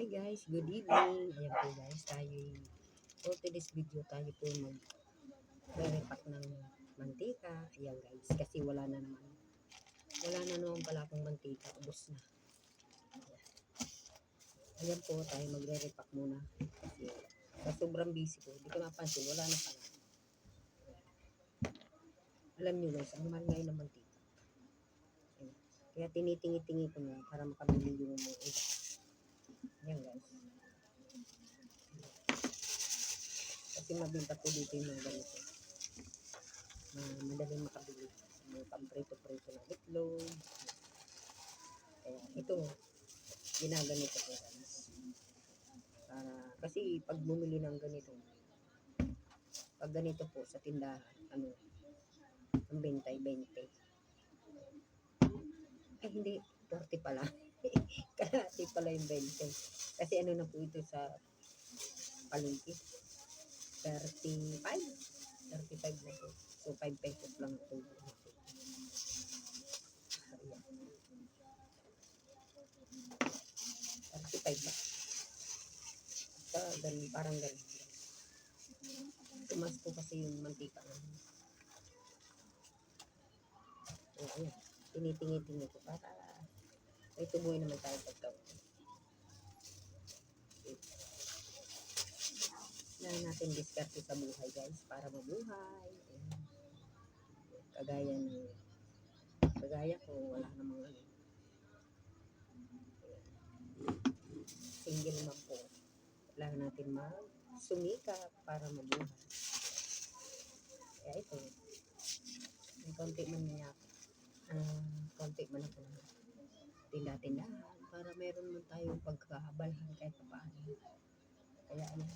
Hi guys, good evening. Ayan po guys, tayo for today's video tayo po mag repack ng mantika. Ayan guys, kasi wala na naman. Wala na naman pala akong mantika, ubos na. Ayan po, tayo magre-repack muna. Kasi sa sobrang busy ko, hindi ko napansin, wala na pala. Alam nyo guys, ang mahal ngayon ng mantika. Ayan. Kaya tinitingi-tingi ko na para makabili yung mga iba. Kasi mabinta po dito yung ganito. Na madaling makabili. May pamprito-prito na itlog. Kaya ito, ginaganito ko guys. Para, kasi pag bumili ng ganito, pag ganito po sa tindahan, ano, ang benta ay 20. Eh hindi, 40 pala. Kalahati pala yung 20. Kasi ano na po ito sa palengke. 35. 35 na po. So, 5 pesos lang. So, ayan. 35 ba? Basta, ganun, parang ganun. Tumas po kasi yung mantika. So, ayan. Tinitingi-tingi ko para may tubuhin naman tayo pagkaw. Na natin diskarte sa buhay guys para mabuhay. Ayan. Kagaya ng kagaya ko wala namang ano. Single man po. Kailangan natin mag sumikap para mabuhay. Kaya ito, may konti man niya, ah, konti man ako tinda-tindahan para meron man tayong pagkaabalahan kahit pa paano. Kaya ano,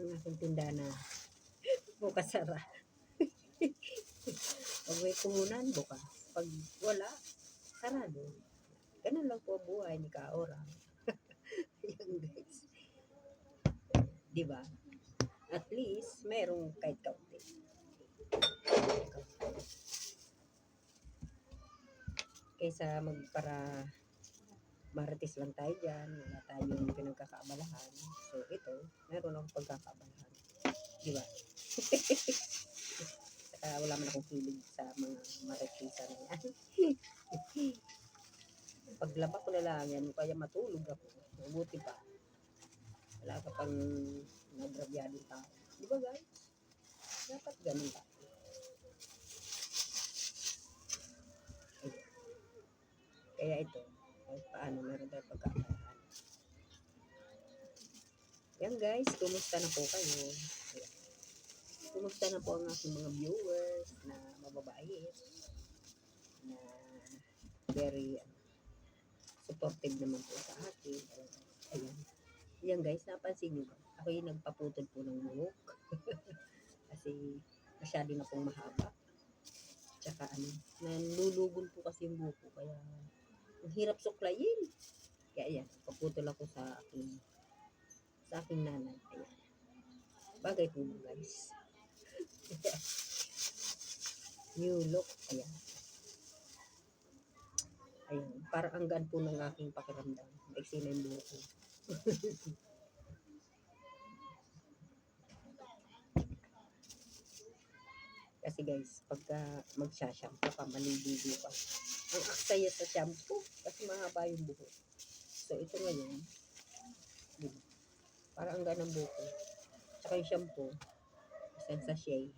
ang aking tinda na bukas sara. Pag may kumunan, bukas. Pag wala, sarado. Ganun lang po buhay ni Kaora. Yan guys. Di ba? At least, merong kahit kaunti. Kaysa magpara marites lang tayo dyan, wala tayong pinagkakaabalahan. So, ito, meron akong pagkakaabalahan. Di ba? Saka wala man akong hilig sa mga maritisa na yan. Paglaba ko na lang yan, kaya matulog ako. Mabuti pa. Wala ka pang nagrabyadong tao. Di ba guys? Dapat ganun tayo. Kaya ito, kahit paano meron tayo pagkakalahan. Yan guys, kumusta na po kayo? Ayan. Kumusta na po ang aking mga viewers na mababait, na very ano, supportive naman po sa akin. Ayan. Yan guys, napansin nyo ba? Ako yung nagpaputol po ng buhok. Kasi masyado na pong mahaba. Tsaka ano, nanlulugon po kasi yung buhok ko. Kaya ang hirap suklayin. Kaya ayan, paputol ako sa aking sa aking nanay. Ayan. Bagay po mo guys. New look. Ayan. Ayan. Parang ang gaan po ng aking pakiramdam. Maiksi na yung buhok ko. Kasi guys, pagka magsashampoo ka, maliligo ka. Ang aksaya sa shampoo kasi mahaba yung buhok. So, ito ngayon, yun, para ang ganang buhok ko. Tsaka yung shampoo, isang sachet.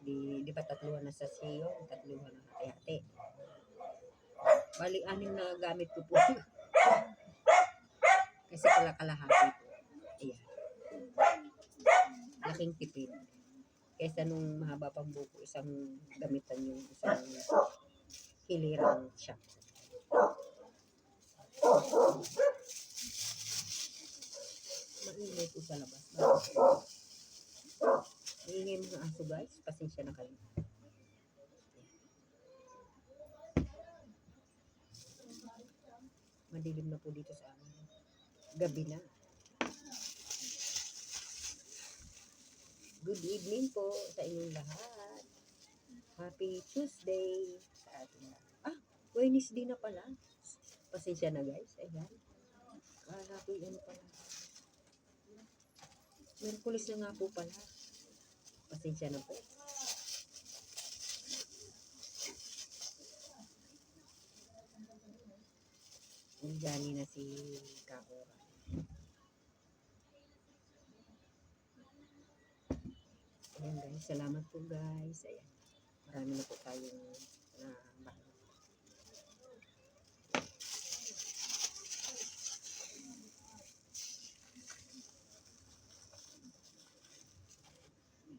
Di, di ba tatluhan na sachet yun? Tatluhan na hati-hati. Bali, anim na gamit ko po. kasi pala kalahati po. Ayan. Laking tipid. Kesa nung mahaba pang buko, isang gamitan yung isang hilirang siya. Maingay po sa labas. Maingay mga aso guys. Pasensya na kayo. Madilim na po dito sa amin. Gabi na. Good evening po sa inyong lahat. Happy Tuesday sa lahat. Ah, Wednesday na pala. Pasensya na guys. Ayan. Kala ko yan pala. Merkulis na nga po pala. Pasensya na po. Nandiyan na si Kakura. Ayan guys, salamat po guys. Ayan. Marami na po tayong na bahay.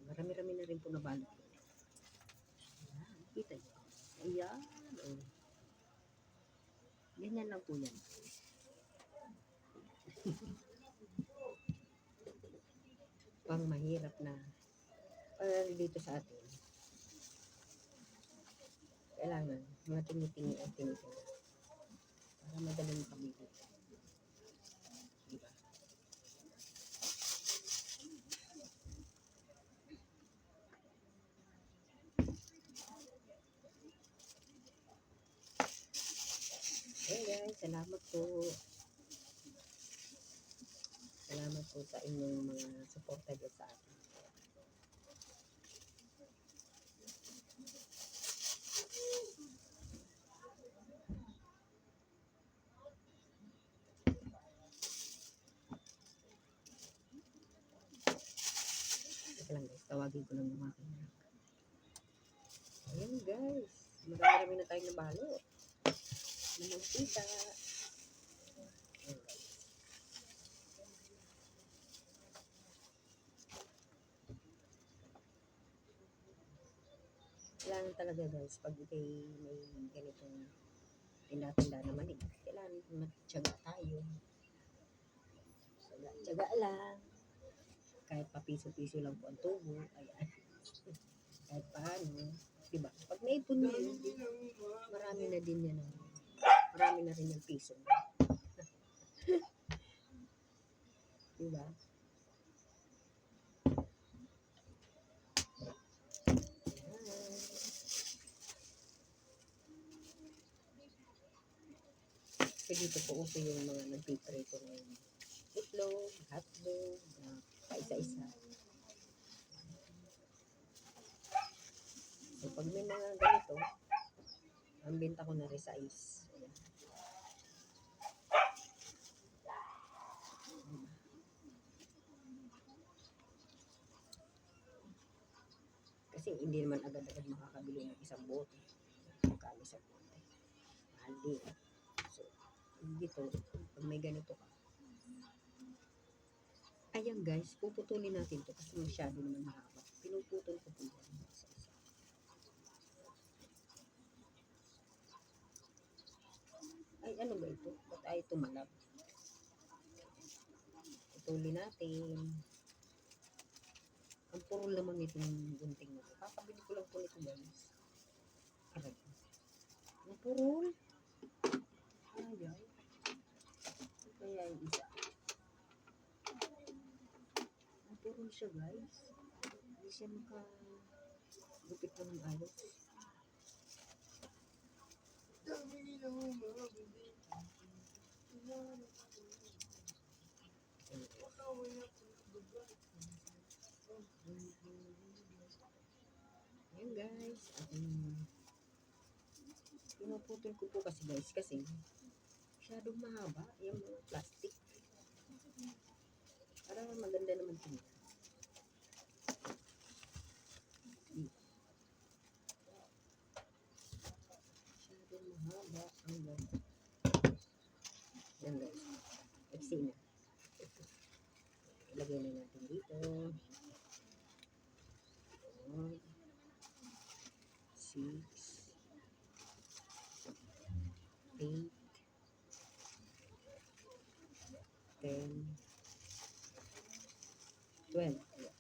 Marami-rami na rin po nabalot. Ayan, kita niyo. Ayan. Oh. Ganyan lang po yan. Pang mahirap na para dito sa atin. Kailangan mga tinitingi at tinitingi. Para madaling pamigit. Diba? Hey guys, salamat po. Salamat po sa inyong mga dyan sa akin. Lang guys, tawagin ko lang yung aking anak. Ayan guys, marami-rami na tayong nabalo. Namang tita. Ayan guys. Kailangan talaga guys, pag ikay may ganitong tinda-tinda na manig, kailangan matyaga tayo. Tsaga, tsaga lang. Kahit pa piso-piso lang po ang tubo, ayan. Kahit paano, di ba? Pag naipon mo marami na din yan. ang- Marami na rin yung piso. di ba? Ayan. Kasi dito po uso yung mga nagpiprito ng itlog, hotdog, na paisa-isa. So, pag may mga ganito, ang benta ko na rin sa is. Kasi hindi naman agad-agad makakabili ng isang bote. Magkano sa bote. Mahal din. So, dito, pag may ganito ka, Ayan guys, puputulin natin to kasi masyado naman mahaba. Pinuputol ko po yan. Ay, ano ba ito? Ba't ay tumalab? Putulin natin. Ang purol naman itong gunting na to. Kakabili ko lang po nito guys. Aray. Ang purol. Ay, ay. Kaya yung isa. Purol siya guys. Hindi siya maka gupit ko ng ayos. Ayan guys. Um, pinuputol ko po kasi guys kasi masyadong mahaba yung plastic. Para maganda naman tingnan. Masyadong mahaba ang ganda. Yan guys. Ipsi na. Ilagay na natin dito. One, six, eight, ten, twelve. Ayan.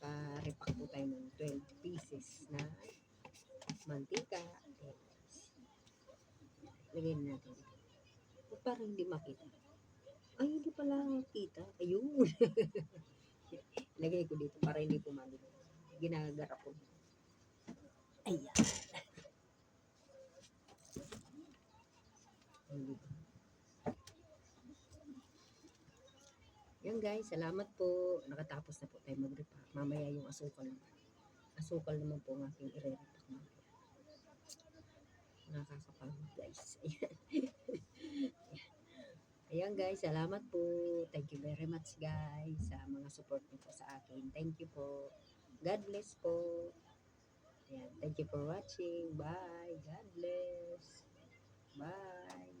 Pa-repack po tayo ng 12 pieces na mantika. Lagay na natin dito. O, Para hindi makita. Ay, hindi pala kita. Ayun. Lagay ko dito para hindi pumalo. Ginagarap ko. Ayan. Yan guys, salamat po. Nakatapos na po tayo mag-repack. Mamaya yung asukal naman. Asukal naman po ang aking i-repack. Nakakapagod guys. Ayan guys, salamat po. Thank you very much guys sa mga support niyo po sa akin. Thank you po. God bless po. Ayan, thank you for watching. Bye. God bless. Bye.